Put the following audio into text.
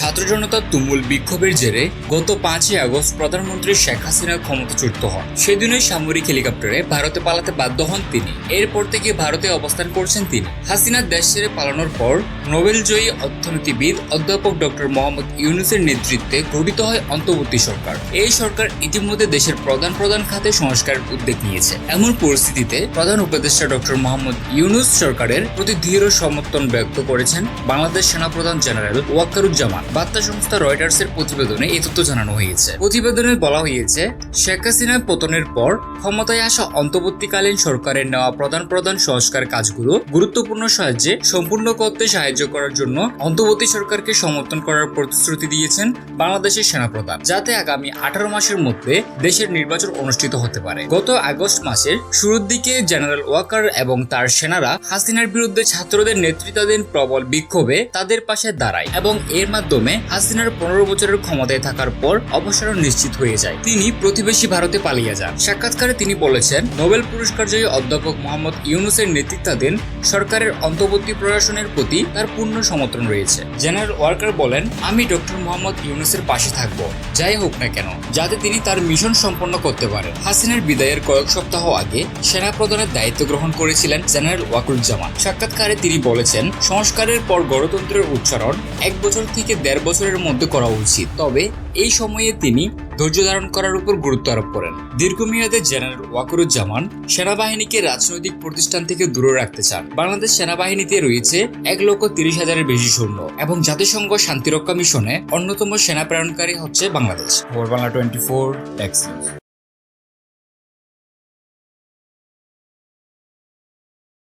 ছাত্র জনতার তুমুল বিক্ষোভের জেরে গত পাঁচই আগস্ট প্রধানমন্ত্রী শেখ হাসিনা ক্ষমতাচ্যুত হন। সেদিনই সামরিক হেলিকপ্টারে ভারতে পালাতে বাধ্য হন তিনি। এরপর থেকে ভারতে অবস্থান করছেন তিনি। হাসিনা দেশ ছেড়ে পালানোর পর নোবেলজয়ী অর্থনীতিবিদ অধ্যাপক ডক্টর মোহাম্মদ ইউনুসের নেতৃত্বে গঠিত হয় অন্তর্বর্তী সরকার। এই সরকার ইতিমধ্যে দেশের প্রধান প্রধান খাতে সংস্কারের উদ্যোগ নিয়েছে। এমন পরিস্থিতিতে প্রধান উপদেষ্টা ডক্টর মোহাম্মদ ইউনুস সরকারের প্রতি দৃঢ় সমর্থন ব্যক্ত করেছেন বাংলাদেশ সেনাপ্রধান জেনারেল ওয়াকারুজ্জামান বার্তা সংস্থা রয়টার্সের প্রতিবেদনে এই তথ্য জানানো হয়েছে। প্রতিবেদনে বলা হয়েছে, শেখ হাসিনা পতনের পর ক্ষমতায় আসা অন্তর্বর্তীকালীন সরকারের নেওয়া প্রধান প্রধান সংস্কার কাজগুলো গুরুত্বপূর্ণ সাহায্যে সম্পূর্ণ করতে সাহায্য করার জন্য অন্তর্বর্তী সরকারকে সমর্থন করার প্রতিশ্রুতি দিয়েছেন বাংলাদেশের সেনাপ্রধান, যাতে আগামী আঠারো মাসের মধ্যে দেশের নির্বাচন অনুষ্ঠিত হতে পারে। গত আগস্ট মাসের শুরুর দিকে জেনারেল ওয়াকার এবং তার সেনারা হাসিনার বিরুদ্ধে ছাত্রদের নেতৃত্বাধীন প্রবল বিক্ষোভে তাদের পাশে দাঁড়ায় এবং এর মাধ্যমে হাসিনার পনেরো বছরের ক্ষমতায় থাকার পর অবসর নিশ্চিত হয়ে যায়। তিনি প্রতিবেশী ভারতে পালিয়ে যান। সাক্ষাৎকারে তিনি বলেছেন, নোবেল পুরস্কার জয়ী অধ্যাপক মোহাম্মদ ইউনুসের নেতৃত্বাধীন সরকারের অন্তর্বর্তী প্রশাসনের প্রতি তার পূর্ণ সমর্থন রয়েছে। জেনারেল ওয়ার্কার বলেন, আমি ডক্টর মোহাম্মদ ইউনুসের পাশে থাকব, যাই হোক না কেন, যাতে তিনি তার মিশন সম্পন্ন করতে পারেন। হাসিনার বিদায়ের কয়েক সপ্তাহ আগে সেনা প্রধানের দায়িত্ব গ্রহণ করেছিলেন জেনারেল ওয়াকুরুজ্জামান। সাক্ষাৎকারে তিনি বলেছেন, সংস্কারের পর গণতন্ত্রের উচ্চারণ এক বছর থেকে দেড় বছরের মধ্যে করা উচিত। তবে এই সময়ে তিনি ধৈর্য ধারণ করার উপর গুরুত্ব আরোপ করেন। দীর্ঘমেয়াদে জেনারেল ওয়াকুরুজ্জামান সেনাবাহিনীকে রাজনৈতিক প্রতিষ্ঠান থেকে দূরে রাখতে চান। বাংলাদেশ সেনাবাহিনীতে রয়েছে এক লক্ষ তিরিশ হাজারের বেশি সৈন্য এবং জাতিসংঘ শান্তিরক্ষা মিশনে অন্যতম সেনা প্রেরণকারী হচ্ছে বাংলাদেশ। Bangla twenty four